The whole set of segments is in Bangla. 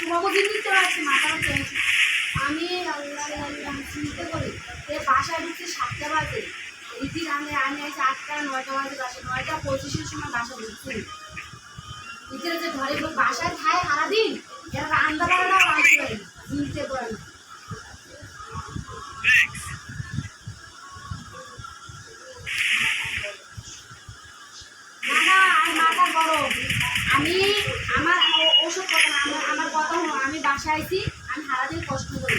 তোমাকে জিনিস তো আছে মাথাটা চেয়েছি আমি বাসায় ঢুকছে সাতটা বাজে। রীতি রান্নে আমি আছি আটটা, নয়টা বাজে বাসা, নয়টা পঁচিশের সময় বাসা ঢুকছি। রীতির ঘরে বাসায় খায় সারাদিন? এরা রান্না বান্নাও আসতে পারে চিনতে পারে না। আমি আমার ও- ওসব কথা না আমার আমার কথা হলো আইছি আমি সারাদিন কষ্ট করি।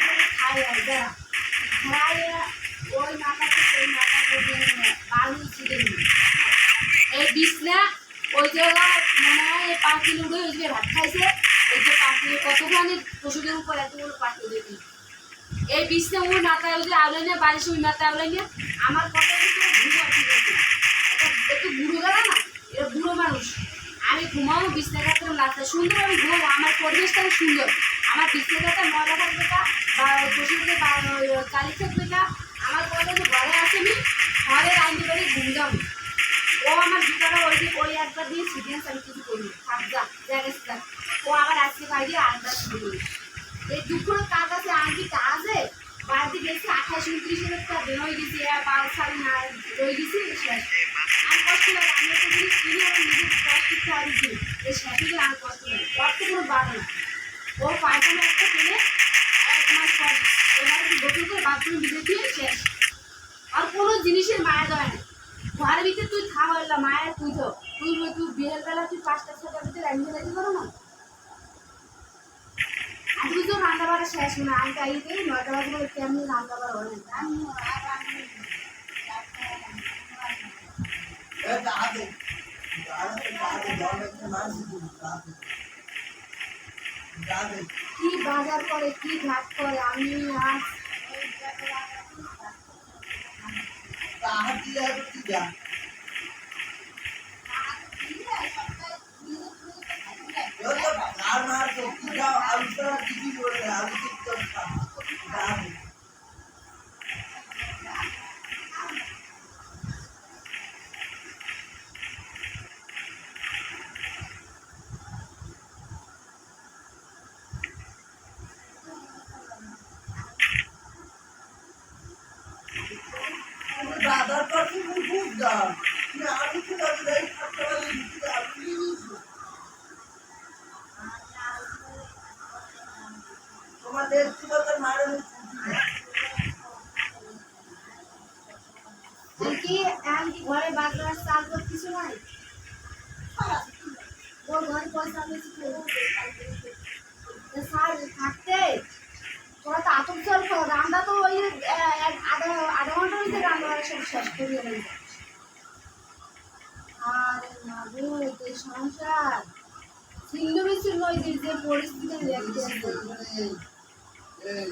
থেকে খাই আর বেড়া ওই মাথা থেকে ওই মাথা থেকে বালু ছিঁড়ে এই বিছনা, ওই জায়গায় মনে হয় এই ওই যে ভাত খাইছে ওই যে পাখি কতখানি পশুদের উপর এতগুলো পাখি দেখি। এই বিছনা, ওই মাথায় ওই যে বাড়ির ওই মাথায় আওলাই নিয়ে, আমার কথা আছে এটা একটু বুড়ো গেল না এটা বুড়ো মানুষ। আমি ঘুমাবো বিছনা কাটতাম রাস্তায় সুন্দর আমি ঘুমাবো, আমার পরিবেশটা সুন্দর। আমার বিছনা ময়লা থাকবে না বা পশুদের বা কালি থাকবে না আমার যে ঘরে আসেনি, ঘরে রাইতে পারি ঘুম যাব ও আমার জুতাটা ওই ওই একবার দিয়ে সিরিয়াস আমি কিছু করি থাক, যা জায়গা থাক ও আবার আজকে বাইরে আটটা শুরু করি এই দুপুরে কাজ আছে আর কি কাজ বাড়িতে গেছি, আঠাশ উনত্রিশ হাজার টাকা বের হয়ে গেছি পাঁচ সাড়ে না রয়ে গেছি শেষ আর কষ্ট লাগে আমি একটা জিনিস কিনে আমার নিজের কষ্ট খাওয়া দিচ্ছি এই আর কষ্ট লাগে অর্থ কোনো বাড়ে না ও পায়খানা একটা কিনে, এক মাস পর এবার গোসল করে বাথরুমে ভিজে শেষ। আর কোনো জিনিসের মায়া দেয় না। ঘরের ভিতরে তুই খাওয়া হইলা মায়ের তুই তো। তুই তুই বিয়ের বেলা তুই পাঁচটা ছটার ভিতরে রান্না রাখতে পারো না? আজকে তো রান্না বাড়া শেষ না। আমি তাই নয়টা বাজে বলে কেমনি রান্না বাড়া না আমি কি বাজার করে কি ঘাট করে আমি আর মুখ বুঝতাম আমি তো তাদের এই সপ্তাহে তোমাদের তোমাদের মারের কি এমনকি ঘরে করে কিছু নাই? ও ঘরে থাকতে? তোরা তো আতঙ্ক চল কর রান্না তো ওই আহ, এক আধা আধা ঘণ্টার ভিতরে শেষ করিয়ে দেবে আর মাগো এই সংসার ছিন্ন বিচ্ছিন্ন যে যে পরিস্থিতি দেখতে এই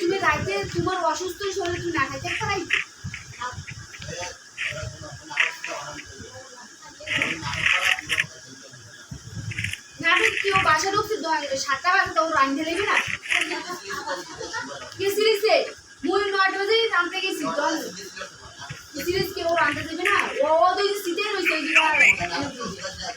তুমি? রাইতে তোমার অসুস্থ শরীর তুমি না খাইতে পারাই না আমি কেউ বাসা ঢুকছে সাতটা বাজে তো রান্ধতে লেগে না কে সিরিজে মুই নয়টা বাজে রাঁধতে গেছি দল সিরিজ কেউ রাঁধতে দেবে না ও ও তো শীতে রয়েছে ওই জায়গায়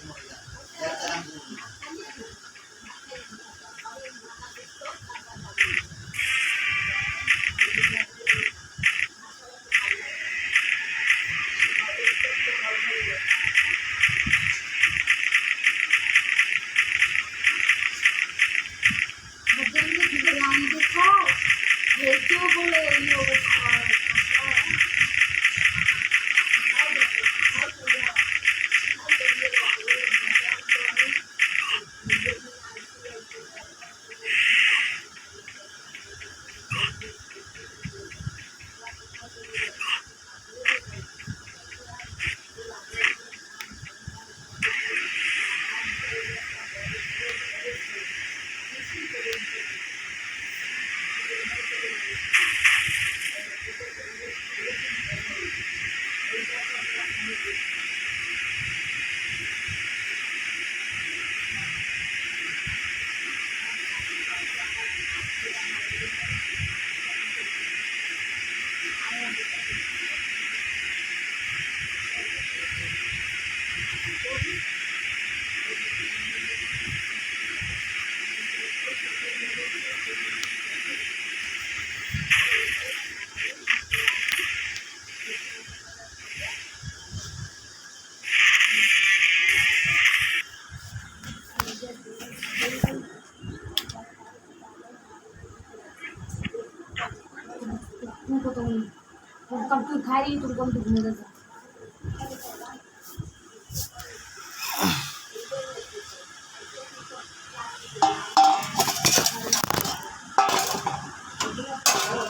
ভাবলাম যে দিদি রাঁধতে খাও হেঁটেও বলে এই অবস্থা। तुमको तो कब तू खा रही तुमको हम घूमने का Thank